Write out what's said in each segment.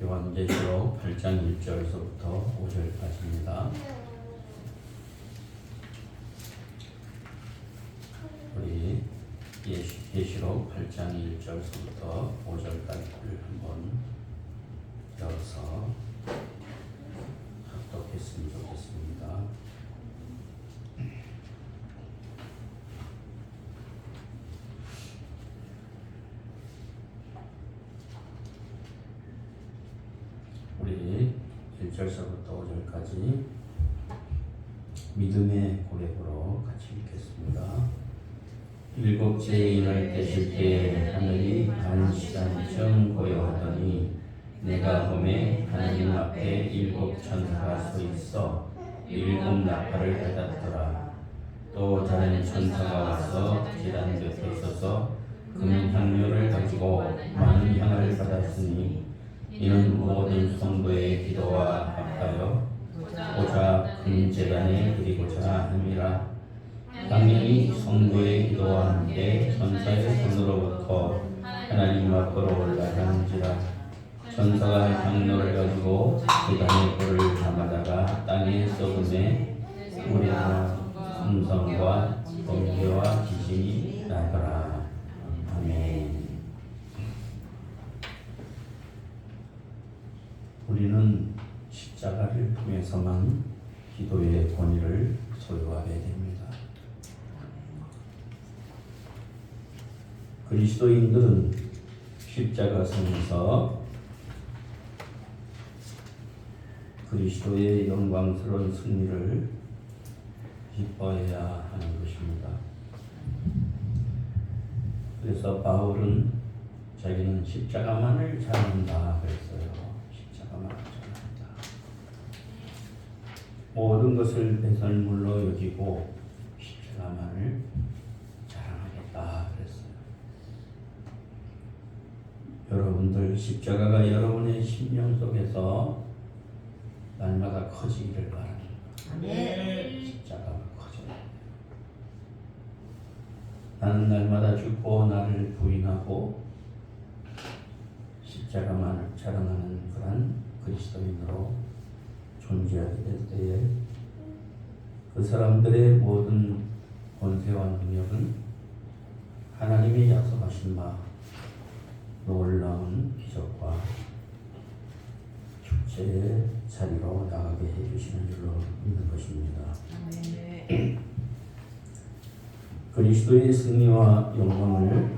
요한계시록 8장 1절에서부터 5절까지입니다. 우리 계시록 8장 1절서부터 5절까지를 한번 열어서 합독했으면 좋겠습니다. 우리 1절서부터 5절까지 믿음의 고백으로 같이 읽겠습니다. 일곱째 떼실 때에 하늘이 한 시간쯤 고요하더니 내가 봄에 하나님 앞에 일곱 천사가 서 있어 일곱 나팔을 받았더라. 또 다른 천사가 와서 계단 곁에 서서 금 향료를 가지고 많은 향을 받았으니 이는 모든 성도의 기도와 합하여 보좌 금재단에 드리고자 함이라 당연히 성도의 기도와 함께 천사의 손으로부터 하나님 앞으로 올라가는지라. 천사가 향로를 가지고 그단의 불을 담아다가 땅에 썩음에 우리가 음성과 번개와 지진이 나더라. 아멘. 우리는 십자가를 통해서만 기도의 권위를 소유하게 됩니다. 그리스도인들은 십자가 성에서 그리스도의 영광스러운 승리를 기뻐해야 하는 것입니다. 그래서 바울은 자기는 십자가만을 자랑한다 그랬어요. 십자가만을 자랑한다. 모든 것을 배설물로 여기고 십자가만을 자랑하겠다 그랬어요. 여러분들 십자가가 여러분의 심령 속에서 날마다 커지기를 바랍니다. 십자가가 커져야 돼요. 나는 날마다 죽고 나를 부인하고 십자가만을 자랑하는 그런 그리스도인으로 존재하게 될 때에 그 사람들의 모든 권세와 능력은 하나님이 약속하신 바 놀라운 기적과 축제의 자리로 나가게 해주시는 줄로 믿는 것입니다. 그리스도의 승리와 영광을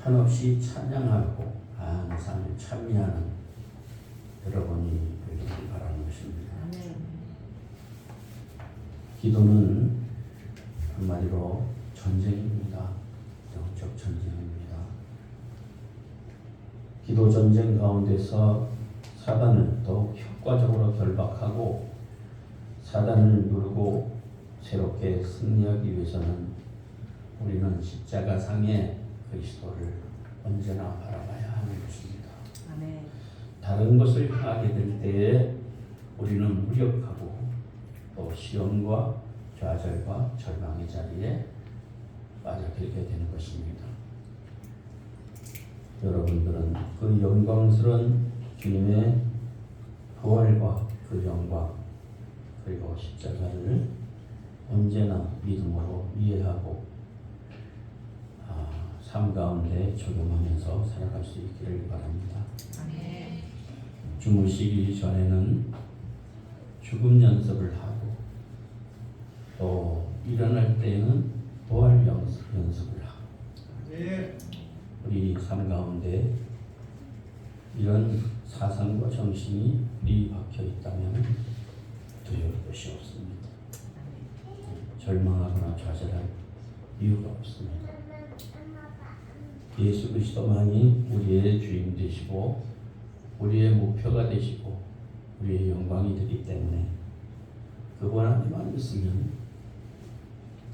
한없이 찬양하고 항상 찬미하는 여러분이 되기를 바라는 것입니다. 기도는 한마디로 전쟁입니다. 영적 전쟁입니다. 기도 전쟁 가운데서 사단을 더욱 효과적으로 결박하고 사단을 누르고 새롭게 승리하기 위해서는 우리는 십자가 상의 그리스도를 언제나 바라봐야 하는 것입니다. 다른 것을 향하게 될 때에 우리는 무력하고 또 시험과 좌절과 절망의 자리에 빠져들게 되는 것입니다. 여러분들은 그 영광스러운 주님의 부활과 그 영광 그리고 십자가를 언제나 믿음으로 이해하고 아, 삶 가운데 적용하면서 살아갈 수 있기를 바랍니다. 주무시기 전에는 죽음 연습을 하고 또 일어날 때는 부활 연습, 연습을 하고 우리 삶 가운데 이런 사상과 정신이 미박혀 있다면 두려울 것이 없습니다. 절망하거나 좌절할 이유가 없습니다. 예수 그리스도만이 우리의 주인 되시고 우리의 목표가 되시고 우리의 영광이 되기 때문에 그분 안에만 있으면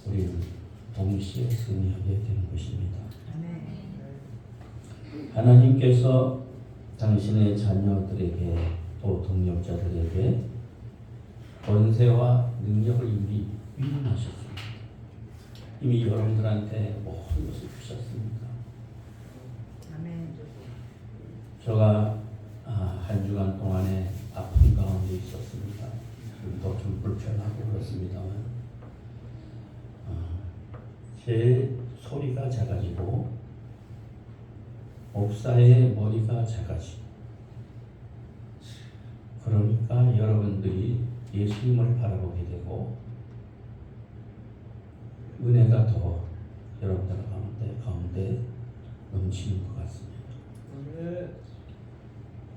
우리는 동시에 승리하게 되는 것입니다. 하나님께서 당신의 자녀들에게 또 동력자들에게 권세와 능력을 이미 위임하셨습니다. 이미 여러분들한테 모든 것을 주셨습니다. 제가 한 주간 동안에 아픈 가운데 있었습니다. 좀더 좀 불편하고 그렇습니다만 어, 제 소리가 작아지고 목사의 머리가 작아지고 그러니까 여러분들이 예수님을 바라보게 되고 은혜가 더 여러분들 가운데 가운데 넘치는 것 같습니다.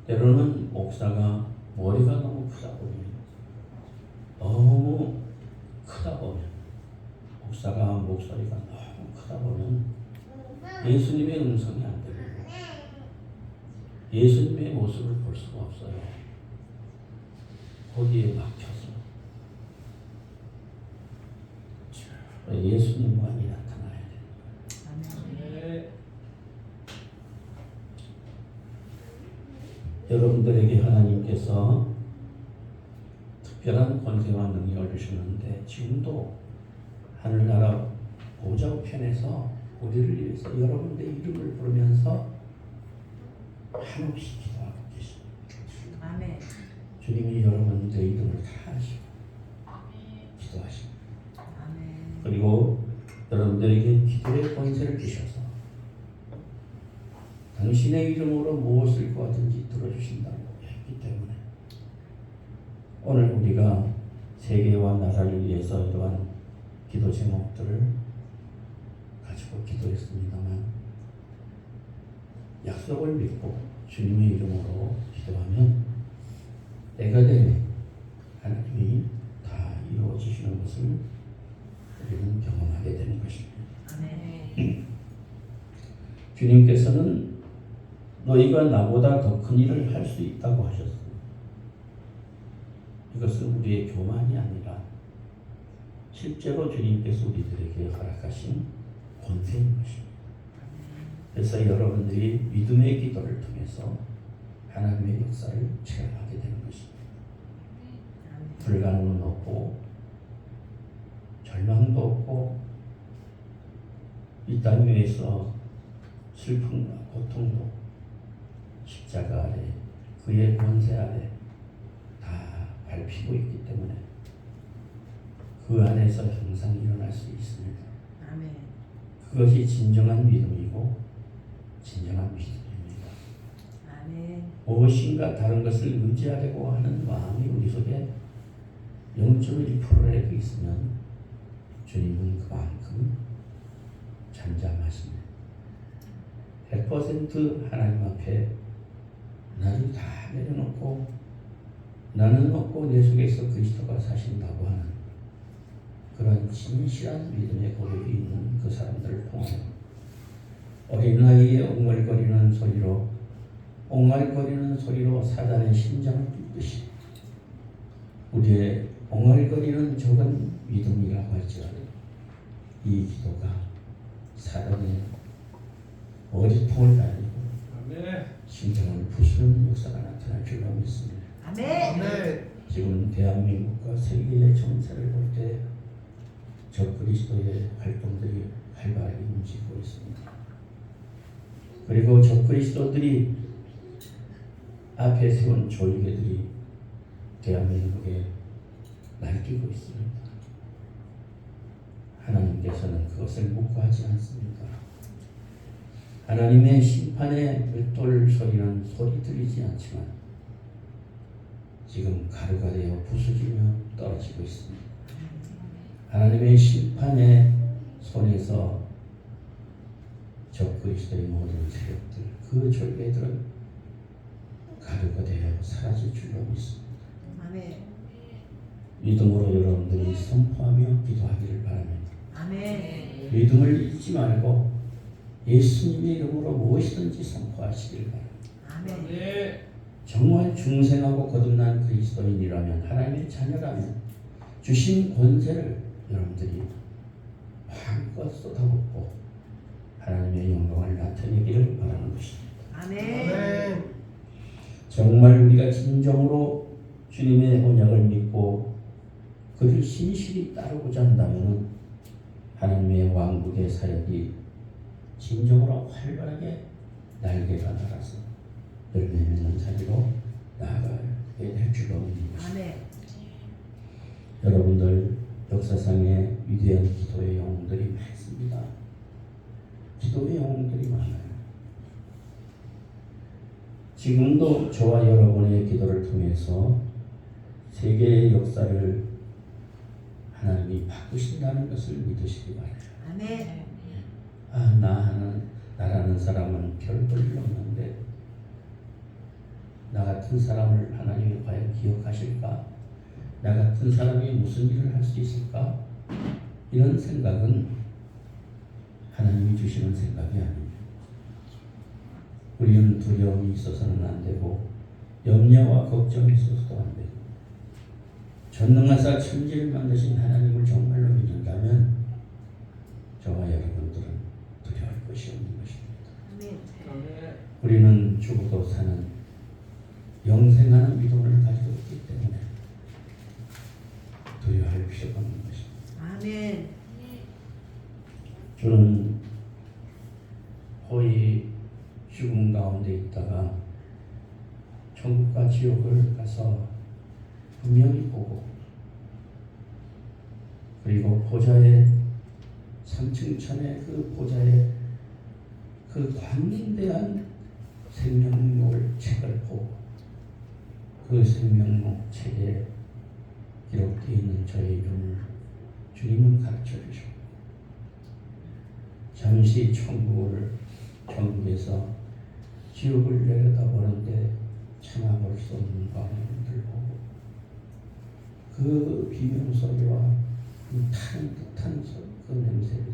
때로는 목사가 머리가 너무 크다 보면 너무 크다 보면 목사가 목소리가 너무 크다 보면 예수님의 음성이 안 예수님의 모습을 볼 수가 없어요. 거기에 막혀서 예수님만이 나타나야 돼요. 여러분들에게 하나님께서 특별한 권세와 능력을 주셨는데 지금도 하늘나라 보좌 우편에서 우리를 위해서 여러분들의 이름을 부르면서 한없이 기도하고 계십니다. 아멘. 주님이 여러분들의 이름을 다 아시고 기도하십니다. 아멘. 그리고 여러분들에게 기도의 권세를 주셔서 당신의 이름으로 무엇을 구하든지 들어주신다고 했기 때문에 오늘 우리가 세계와 나라를 위해서 이러한 기도 제목들을 가지고 기도했습니다만 약속을 믿고 주님의 이름으로 기도하면 때가 되면 하나님이 다 이루어지시는 것을 우리는 경험하게 되는 것입니다. 아멘. 주님께서는 너희가 나보다 더 큰 일을 할 수 있다고 하셨습니다. 이것은 우리의 교만이 아니라 실제로 주님께서 우리들에게 허락하신 권세인 것입니다. 그래서 여러분들이 믿음의 기도를 통해서 하나님의 역사를 체험하게 되는 것입니다. 불가능은 없고 절망도 없고 이 땅 위에서 슬픔과 고통도 십자가 아래 그의 권세 아래 다 밟히고 있기 때문에 그 안에서 항상 일어날 수 있습니다. 아멘. 그것이 진정한 믿음이고 진정한 믿음입니다. 아멘. 무엇인가 다른 것을 의지하려고 하는 마음이 우리 속에 0.1%라도 있으면 주님은 그만큼 잠잠하십니다. 100% 하나님 앞에 나를 다 내려놓고 나는 없고 내 속에서 그리스도가 사신다고 하는 그런 진실한 믿음의 고백이 있는 그 사람들을 통하여 어린 나이에 옹알거리는 소리로 옹알거리는 소리로 사단의 심장을 뚫듯이 우리의 옹알거리는 적은 믿음이라고 할지라도 이 기도가 사단의 머리통을 날리고 심장을 부수는 역사가 나타날 줄로 믿습니다. 아멘. 지금 대한민국과 세계의 정세를 볼 때 저 그리스도의 활동들이 활발하게 움직이고 있습니다. 그리고 저 그리스도들이 앞에 세운 졸개들이 대한민국에 날뛰고 있습니다. 하나님께서는 그것을 묵고하지 않습니다. 하나님의 심판의 맷돌 소리는 소리 들리지 않지만 지금 가루가 되어 부서지며 떨어지고 있습니다. 하나님의 심판의 손에서 저 그리스도의 모든 세력들, 그 졸개들은 가루가 되어 사라질 줄로 믿습니다. 아멘. 믿음으로 여러분들이 선포하며 기도하기를 바랍니다. 아멘. 믿음을 잊지 말고 예수님의 이름으로 무엇이든지 선포하시길 바랍니다. 아멘. 정말 중생하고 거듭난 그리스도인이라면 하나님의 자녀라면 주신 권세를 여러분들이 마음껏 쏟아붓고 하나님의 영광을 나타내기를 바라는 것입니다. 아멘. 정말 우리가 진정으로 주님의 언약을 믿고 그를 신실히 따르고자 한다면 하나님의 왕국의 사역이 진정으로 활발하게 날개가 날아서 열매 맺는 자리로 할 줄로 믿는 것입니다. 아멘. 여러분들 역사상에 위대한 기도의 영웅들이 많습니다. 기도의 영웅들이 많아요. 지금도 저와 여러분의 기도를 통해서 세계의 역사를 하나님이 바꾸신다는 것을 믿으시기 바랍니다. 아멘. 아, 나 하는 나라는 사람은 별 볼일 없는데 나 같은 사람을 하나님이 과연 기억하실까? 나 같은 사람이 무슨 일을 할 수 있을까? 이런 생각은 하나님이 주시는 생각이 아닙니다. 우리는 두려움이 있어서는 안 되고 염려와 걱정이 있어서도 안 되고 전능하사 천지를 만드신 하나님을 정말로 믿는다면 저와 여러분들은 두려워할 것이 없는 것입니다. 우리는 죽어도 사는 영생하는 믿음을 가지고 있기 때문에 두려워할 필요가 없는 것입니다. 아멘. 저는 거의 죽음 가운데 있다가 천국과 지옥을 가서 분명히 보고 그리고 보좌의 삼층천의 그 보좌의 그 광대한 생명록을 책을 보고 그 생명록 책에 기록되어 있는 저의 이름을 주님은 가르쳐 주셨고 잠시 천국을 천국에서 지옥을 내려다보는데 참아볼 수 없는 광야를 보고 그 비명 소리와 그 타는 듯한 소- 그 냄새들이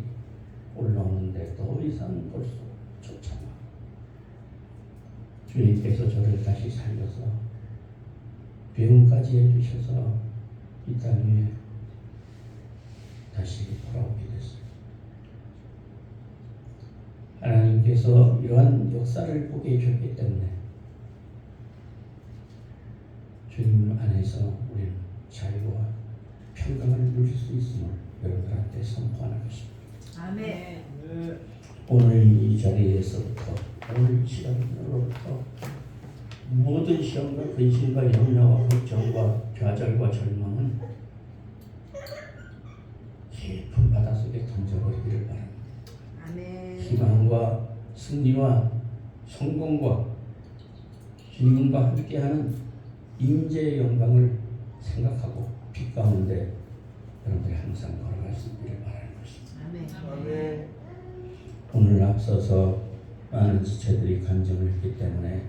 올라오는데 더 이상 볼 수조차 주님께서 저를 다시 살려서 병까지 해주셔서 이땅 위에 다시 돌아오게 됐어요. 하나님께서 이러한 역사를 보게 해주셨기 때문에 주님 안에서 우리는 자유와 평강을 누릴 수 있음을 여러분들한테 선포하는 것입니다. 아멘. 오늘 이 자리에서부터 오늘 이 시간으로부터 모든 시험과 근심과 염려와 걱정과 좌절과 절망은 깊은 바닷속에 던져버리기를 바랍니다. 아멘. 희망과 승리와 성공과 주님과 함께하는 임재의 영광을 생각하고 빛 가운데 여러분들이 항상 걸어갈 수 있기를 바라는 것입니다. 아멘. 오늘 앞서서 많은 지체들이 간증을 했기 때문에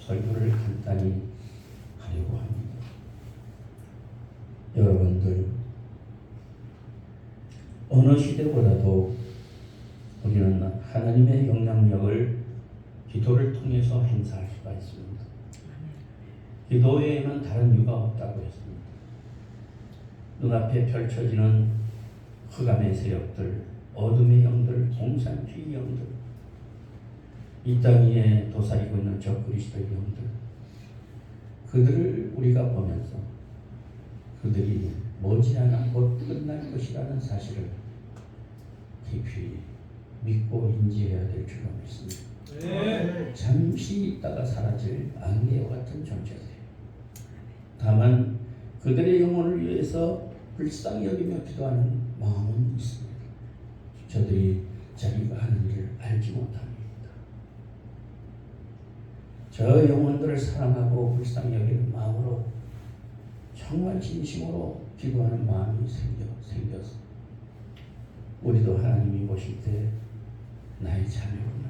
설교를 간단히 하려고 합니다. 여러분들 어느 시대보다도 우리는 하나님의 영향력을 기도를 통해서 행사할 수가 있습니다. 기도 외에는 다른 이유가 없다고 했습니다. 눈앞에 펼쳐지는 흑암의 세력들, 어둠의 영들, 공산주의 영들, 이 땅 위에 도사리고 있는 적그리스도의 영들, 그들을 우리가 보면서 그들이 머지않아 곧 끝날 것이라는 사실을 깊이 믿고 인지해야 될 줄로 믿습니다. 네. 잠시 있다가 사라질 안개와 같은 존재들. 다만 그들의 영혼을 위해서 불쌍히 여기며 기도하는 마음은 있습니다. 저들이 자기가 하는 일을 알지 못합니다. 저 영혼들을 사랑하고 불쌍히 여기는 마음으로 정말 진심으로 기도하는 마음이 생겨 생겨서 우리도 하나님이 보실 때 나의 자녀구나.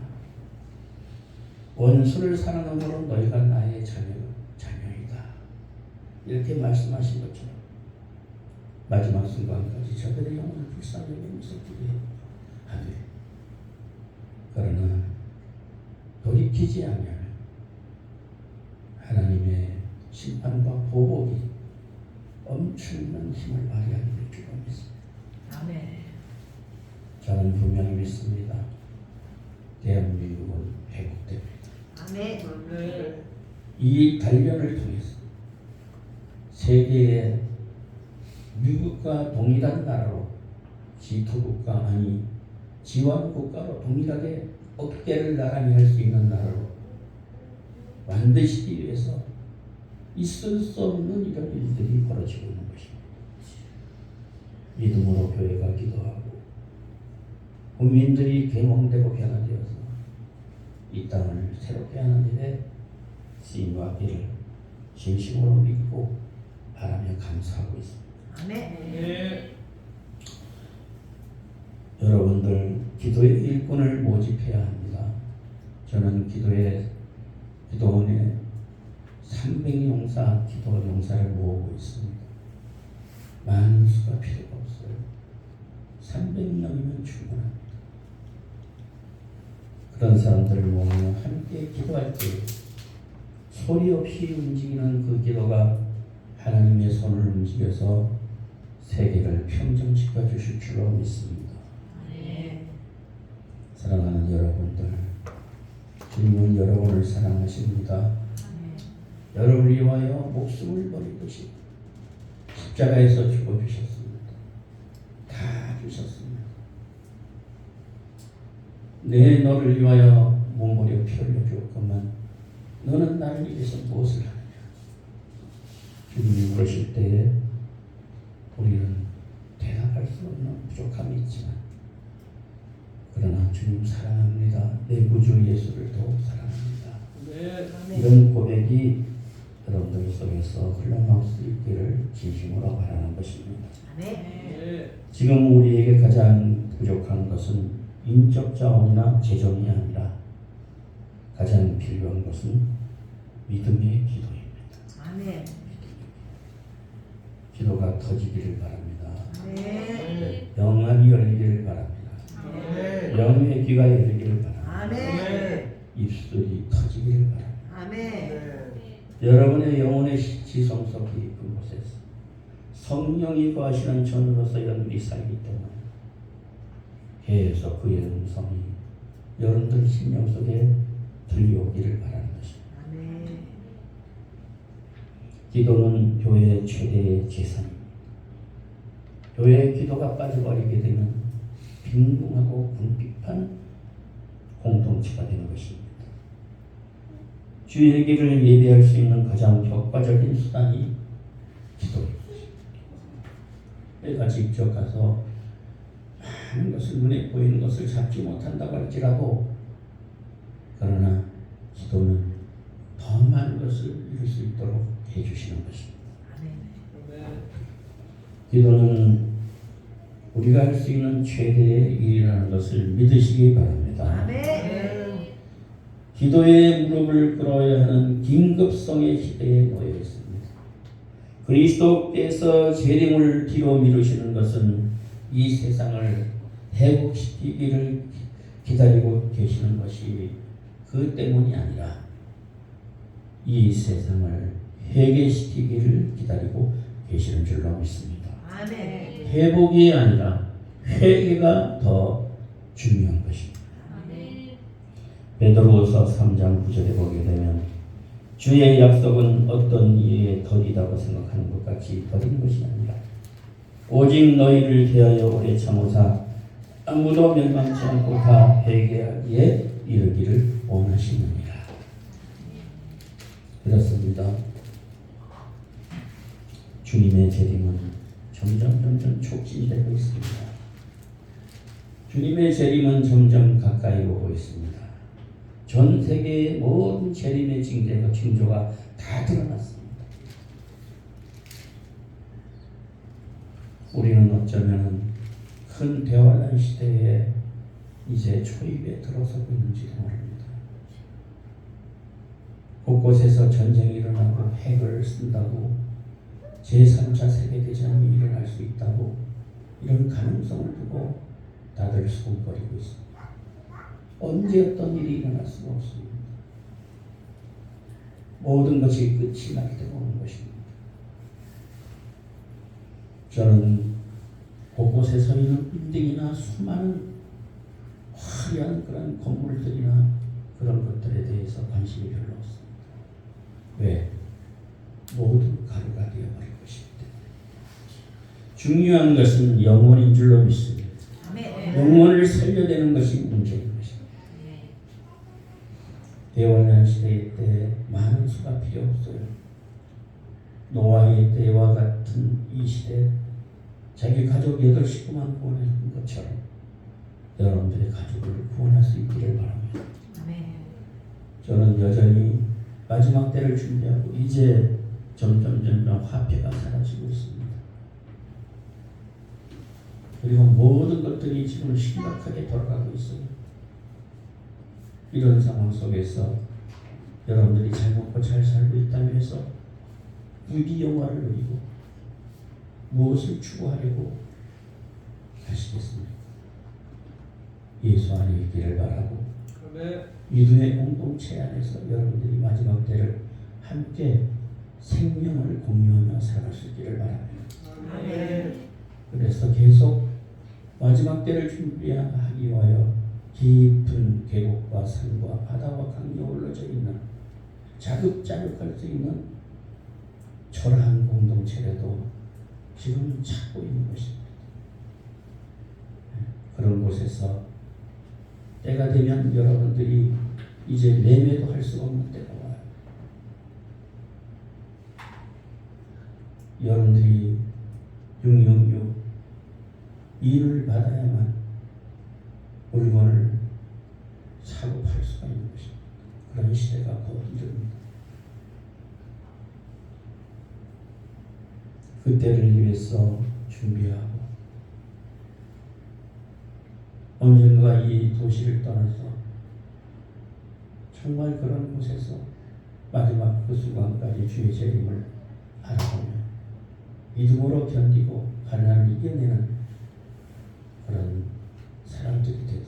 원수를 사랑함으로 너희가 나의 자녀, 자녀이다. 이렇게 말씀하신 것처럼 마지막 순간까지 저들의 영혼을 불쌍히 여기면서 기도하되 그러나 돌이키지 아니 하나님의 심판과 보복이 엄청난 힘을 발휘하게 될 줄로 믿습니다. 아멘. 저는 분명히 믿습니다. 대한민국은 회복됩니다. 아멘. 이 단련을 통해서 세계의 미국과 동일한 나라로 지도국가 아니 지원 국가로 동일하게 어깨를 나란히 할 수 있는 나라로 만드시기 위해서 있을 수 없는 이런 일들이 벌어지고 있는 것입니다. 믿음으로 교회가 기도하고 국민들이 개몽되고 변화되어서 이 땅을 새롭게 하는 일에 쓰임과 기를 진심으로 믿고 바라며 감사하고 있습니다. 아멘. 여러분들 기도의 일꾼을 모집해야 합니다. 저는 기도의 기도원에 300용사 기도 용사를 모으고 있습니다. 많은 수가 필요가 없어요. 300명이면 충분합니다. 그런 사람들을 모으며 함께 기도할 때 소리 없이 움직이는 그 기도가 하나님의 손을 움직여서 세계를 평정시켜 주실 줄로 믿습니다. 아멘. 사랑하는 여러분들, 주님은 여러분을 사랑하십니다. 아멘. 여러분을 위하여 목숨을 버리듯이 십자가에서 죽어주셨습니다. 다 주셨습니다. 내 너를 위하여 몸부려 피 흘려 주었건만 너는 나를 위해서 무엇을 하느냐? 주님이 물으실 때에 우리는 대답할 수 없는 부족함이 있지만 그러나 주님 사랑합니다. 내 구주 예수를 더욱 사랑합니다. 아멘. 이런 고백이 여러분들 속에서 흘러나올 수 있기를 진심으로 바라는 것입니다. 아멘. 지금 우리에게 가장 부족한 것은 인적 자원이나 재정이 아니라 가장 필요한 것은 믿음의 기도입니다. 아멘. 기도가 터지기를 바랍니다. 아멘. 영안이 열리기를 바랍니다. 귀가 열리기를 바랍니다. 아멘. 입술이 터지기를 바랍니다. 아멘. 여러분의 영혼의 지성소 깊은 곳에서 성령이 거하시는 전으로서 연들이 살기 때문에 계속 그의 음성이 여러분들 심령 속에 들려오기를 바라는 것입니다. 아멘. 기도는 교회의 최대의 재산입니다. 교회의 기도가 빠져버리게 되면 빈궁하고 궁핍 한 공동체가 되는 것입니다. 주의 길을 예배할 수 있는 가장 효과적인 수단이 기도입니다. 내가 직접 가서 많은 것을 눈에 보이는 것을 잡지 못한다고 할지라도 그러나 기도는 더 많은 것을 이룰 수 있도록 해주시는 것입니다. 기도는 우리가 할 수 있는 최대의 일이라는 것을 믿으시기 바랍니다. 아멘. 기도의 무릎을 꿇어야 하는 긴급성의 시대에 놓여 있습니다. 그리스도께서 재림을 뒤로 미루시는 것은 이 세상을 회복시키기를 기다리고 계시는 것이 그 때문이 아니라 이 세상을 회개시키기를 기다리고 계시는 줄로 믿습니다. 아멘. 회복이 아니라 회개가 더 중요한 것입니다. 아멘. 베드로후서 3장 9절에 보게 되면 주의 약속은 어떤 이에 더디다고 생각하는 것 같이 더딘 것이 아니라 오직 너희를 대하여 오래 참으사 아무도 멸망치 않고 다 회개하기에 이르기를 원하시느니라. 그렇습니다. 주님의 재림은 점점 점점 촉진되고 있습니다. 주님의 재림은 점점 가까이 오고 있습니다. 전 세계의 모든 재림의 징조가 징조가 다 드러났습니다. 우리는 어쩌면 큰 대환란 시대에 이제 초입에 들어서고 있는지도 모릅니다. 곳곳에서 전쟁이 일어나고 핵을 쓴다고 제3차 세계대전이 일어날 수 있다고 이런 가능성을 두고 다들 수군거리고 있습니다. 언제 어떤 일이 일어날 수가 없습니다. 모든 것이 끝이 날 때가 오는 것입니다. 저는 곳곳에 서 있는 빌딩이나 수많은 화려한 그런 건물들이나 그런 것들에 대해서 관심이 별로 없습니다. 왜? 모두 가루가 때문에. 중요한 것은 영혼인 줄로 믿습니다. 영혼을 살려내는 것이 문제인 것입니다. 대원란 시대 때 많은 수가 필요 없어요. 노아의 때와 같은 이 시대 자기 가족 여덟 식구만 구원했던 것처럼 여러분들의 가족을 구원할 수 있기를 바랍니다. 저는 여전히 마지막 때를 준비하고 이제 점점 점점 화폐가 사라지고 있습니다. 그리고 모든 것들이 지금 심각하게 돌아가고 있어요. 이런 상황 속에서 여러분들이 잘 먹고 잘 살고 있다고 해서 부귀 영화를 누리고 무엇을 추구하려고 하시겠습니까? 예수 안에 있기를 바라고 아멘. 믿음의 공동체 안에서 여러분들이 마지막 때를 함께 생명을 공유하며 살아갈 수 있기를 바랍니다. 아멘. 그래서 계속 마지막 때를 준비하기 위하여 깊은 계곡과 산과 바다와 강이 어우러져 있는 자급자족할 수 있는 초라한 공동체라도 지금 찾고 있는 것입니다. 그런 곳에서 때가 되면 여러분들이 이제 매매도 할 수 없는 때가 와요. 여러분들이 666 일을 받아야만 물건을 사고 팔 수가 있는 것입니다. 그런 시대가 곧 이릅니다. 그때를 위해서 준비하고 언젠가 이 도시를 떠나서 정말 그런 곳에서 마지막 그 순간까지 주의 재림을 알아보며 믿음으로 견디고 가난을 이겨내는 그런 사람들이 되도록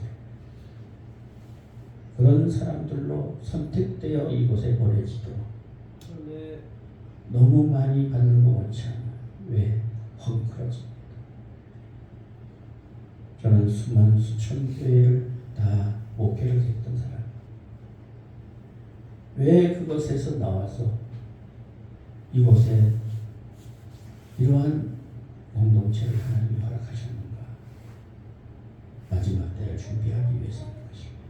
그런 사람들로 선택되어 이곳에 보내지도록 아멘. 너무 많이 받는 것 같지 않아 왜? 헝클어집니다 저는 수만 수천 교회를 다 목회를 했던 사람 왜 그것에서 나와서 이곳에 이러한 공동체를 하나님이 허락하셨는가 때를 준비하기 위해서인 것입니다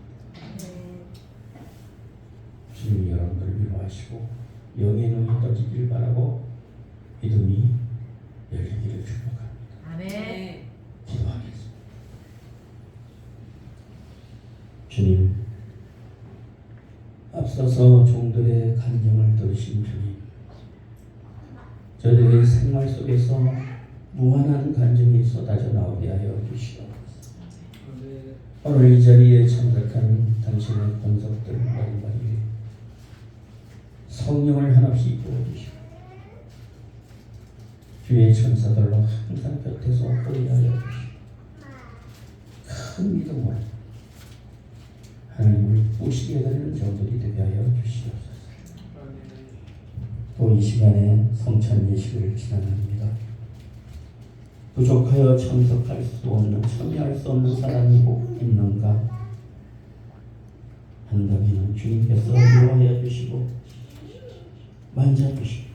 주님이 여러분들을 위로하시고 영의 눈이 떠지길 바라고 믿음이 열리기를 축복합니다. 아멘. 기도하겠습니다. 주님, 앞서서 종들의 간증을 들으신 주님, 저들의 생활 속에서 무한한 간증이 쏟아져 나오게 하여 주시옵소서. 오늘 이 자리에 참석한 당신의 권속들 머리머리 성령을 한없이 부어주시고 주의 천사들로 항상 곁에서 보호하여 주시고 큰 믿음으로 하나님을 보시게 되는 정들이 되게 하여 주시옵소서. 또 이 시간에 성찬 예식을 진행합니다. 부족하여 참석할 수 없는 참여할 수 없는 사람이 혹 있는가? 한다면 주님께서 위로하여 주시고 만져주시고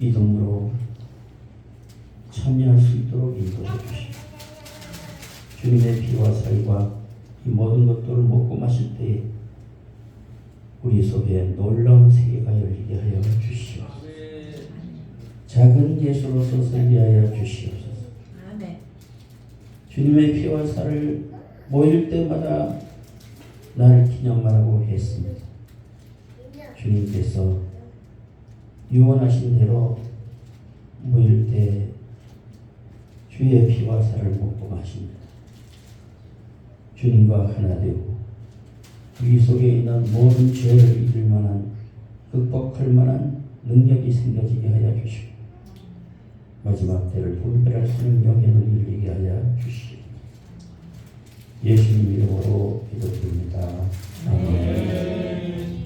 믿음으로 참여할 수 있도록 인도해 주시고 주님의 피와 살과 이 모든 것들을 먹고 마실 때에 우리 속에 놀라운 세계가 열리게 하여 주시옵소서. 작은 예수로서 살게 하여 주시옵소서. 아멘. 주님의 피와 살을 모일 때마다 나를 기념하라고 했습니다. 주님께서 유언하신 대로 모일 때 주의 피와 살을 먹고 마십니다. 주님과 하나 되고 우리 속에 있는 모든 죄를 이길 만한 극복할 만한 능력이 생겨지게 하여 주시고 마지막 때를 분별하시는 영향을 일리게 하여 주시옵소서. 예수님 이름으로 기도드립니다. 아멘.